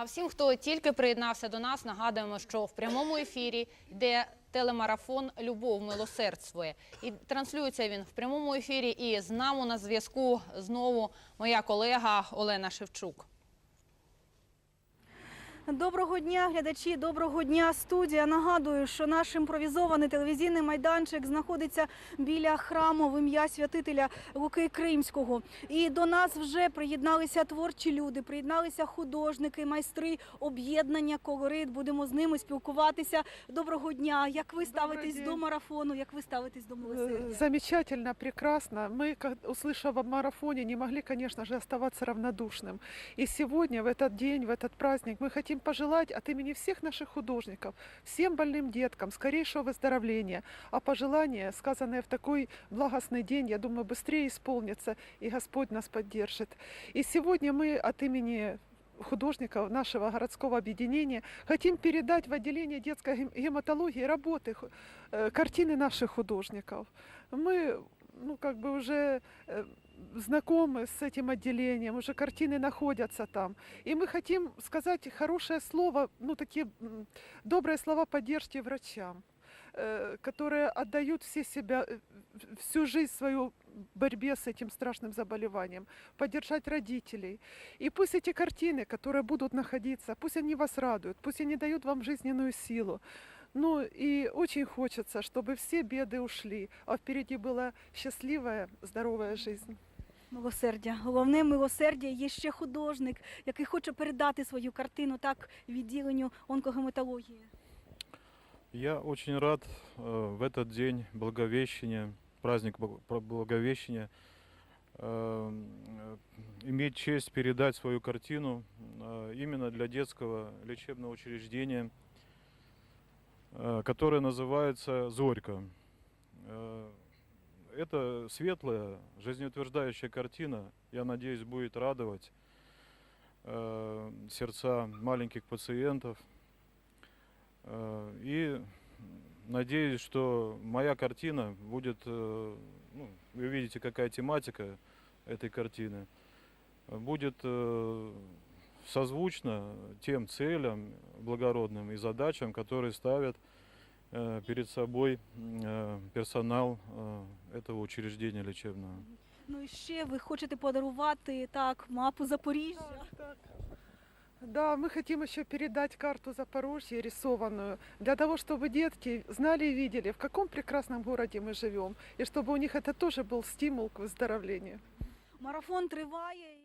А всім, хто тільки приєднався до нас, нагадуємо, що в прямому ефірі йде телемарафон Любов милосердствує. І транслюється він в прямому ефірі. І з нами на зв'язку знову моя колега Олена Шевчук. Доброго дня, глядачі, доброго дня, студія. Нагадую, що наш імпровізований телевізійний майданчик знаходиться біля храму в ім'я святителя Луки Кримського. І до нас вже приєдналися творчі люди, приєдналися художники, майстри об'єднання колорит. Будемо з ними спілкуватися. Доброго дня. Як ви ставитесь день. до марафону? Як ви ставитесь до Э, милосердя? Замечательно, прекрасно. Мы, как- услышав о марафоне, не могли, конечно же, оставаться равнодушным. И сегодня, в этот день, в этот праздник, мы хотим пожелать от имени всех наших художников, всем больным деткам скорейшего выздоровления. А пожелания, сказанные в такой благостный день, я думаю, быстрее исполнятся, и Господь нас поддержит. И сегодня мы от имени художников нашего городского объединения хотим передать в отделение детской гем- гематологии работы, э, картины наших художников. Мы ну, как бы уже э, знакомы с этим отделением, уже картины находятся там. И мы хотим сказать хорошее слово, ну, такие добрые слова поддержки врачам, э, которые отдают все себя, э, всю жизнь свою борьбе с этим страшным заболеванием, поддержать родителей. И пусть эти картины, которые будут находиться, пусть они вас радуют, пусть они дают вам жизненную силу. Ну и очень хочется, чтобы все беды ушли, а впереди была счастливая, здоровая жизнь. Милосердя. Головне милосердя є ще художник, який хоче передати свою картину так відділенню онкогематології. Я очень рад э, в этот день Благовещения, праздник Бл- про- Благовещения, э, э, иметь честь передать свою картину э, именно для детского лечебного учреждения, э, которое называется «Зорька». Это светлая, жизнеутверждающая картина, я надеюсь, будет радовать э, сердца маленьких пациентов. Э, И надеюсь, что моя картина будет, э, ну, вы видите, какая тематика этой картины, будет э, созвучна тем целям благородным и задачам, которые ставят перед собой э, персонал э, этого учреждения лечебного. Ну і ще ви хочете подарувати так мапу Запоріжжя. Так. Да, мы хотим еще передать карту Запорожья рисованную, для того, чтобы детки знали и видели, в каком прекрасном городе мы живем, и чтобы у них это тоже был стимул к выздоровлению. Марафон триває